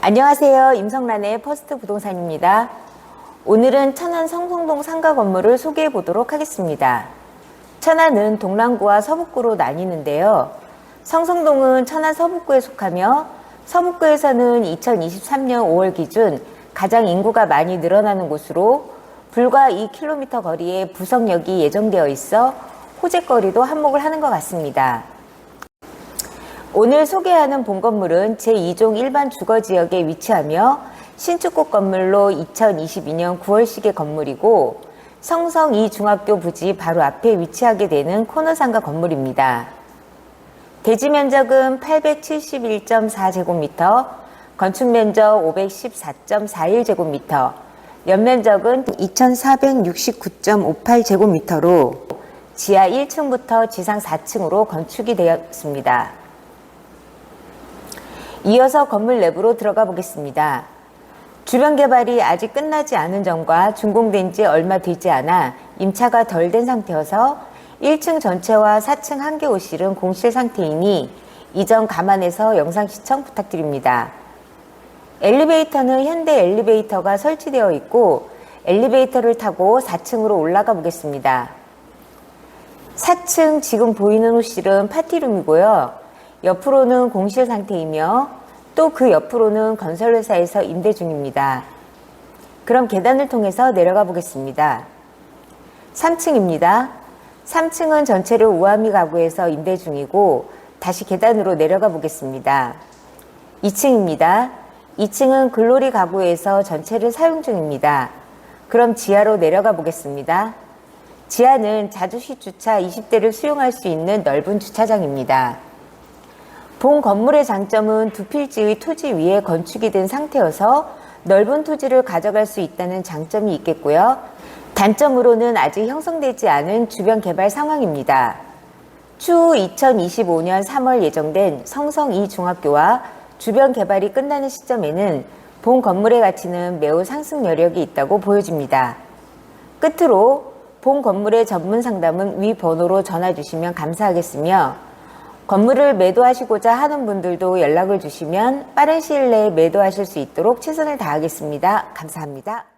안녕하세요. 임성란의 퍼스트 부동산입니다. 오늘은 천안 성성동 상가 건물을 소개해 보도록 하겠습니다. 천안은 동랑구와 서북구로 나뉘는데요. 성성동은 천안 서북구에 속하며 서북구에서는 2023년 5월 기준 가장 인구가 많이 늘어나는 곳으로 불과 2km 거리에 부석역이 예정되어 있어 호재거리도 한몫을 하는 것 같습니다. 오늘 소개하는 본 건물은 제2종 일반 주거지역에 위치하며 신축국 건물로 2022년 9월식의 건물이고 성성 2중학교 부지 바로 앞에 위치하게 되는 코너상가 건물입니다. 대지 면적은 871.4제곱미터, 건축 면적 514.41제곱미터, 연면적은 2469.58제곱미터로 지하 1층부터 지상 4층으로 건축이 되었습니다. 이어서 건물 내부로 들어가 보겠습니다. 주변 개발이 아직 끝나지 않은 점과 준공된 지 얼마 되지 않아 임차가 덜 된 상태여서 1층 전체와 4층 한개 호실은 공실 상태이니 이 점 감안해서 영상 시청 부탁드립니다. 엘리베이터는 현대 엘리베이터가 설치되어 있고 엘리베이터를 타고 4층으로 올라가 보겠습니다. 4층 지금 보이는 호실은 파티룸이고요. 옆으로는 공실 상태이며 또 그 옆으로는 건설회사에서 임대 중입니다. 그럼 계단을 통해서 내려가 보겠습니다. 3층입니다. 3층은 전체를 우아미 가구에서 임대 중이고 다시 계단으로 내려가 보겠습니다. 2층입니다. 2층은 글로리 가구에서 전체를 사용 중입니다. 그럼 지하로 내려가 보겠습니다. 지하는 자주시 주차 20대를 수용할 수 있는 넓은 주차장입니다. 본 건물의 장점은 두 필지의 토지 위에 건축이 된 상태여서 넓은 토지를 가져갈 수 있다는 장점이 있겠고요. 단점으로는 아직 형성되지 않은 주변 개발 상황입니다. 추후 2025년 3월 예정된 성성 2 중학교와 주변 개발이 끝나는 시점에는 본 건물의 가치는 매우 상승 여력이 있다고 보여집니다. 끝으로 본 건물의 전문 상담은 위 번호로 전화 주시면 감사하겠으며 건물을 매도하시고자 하는 분들도 연락을 주시면 빠른 시일 내에 매도하실 수 있도록 최선을 다하겠습니다. 감사합니다.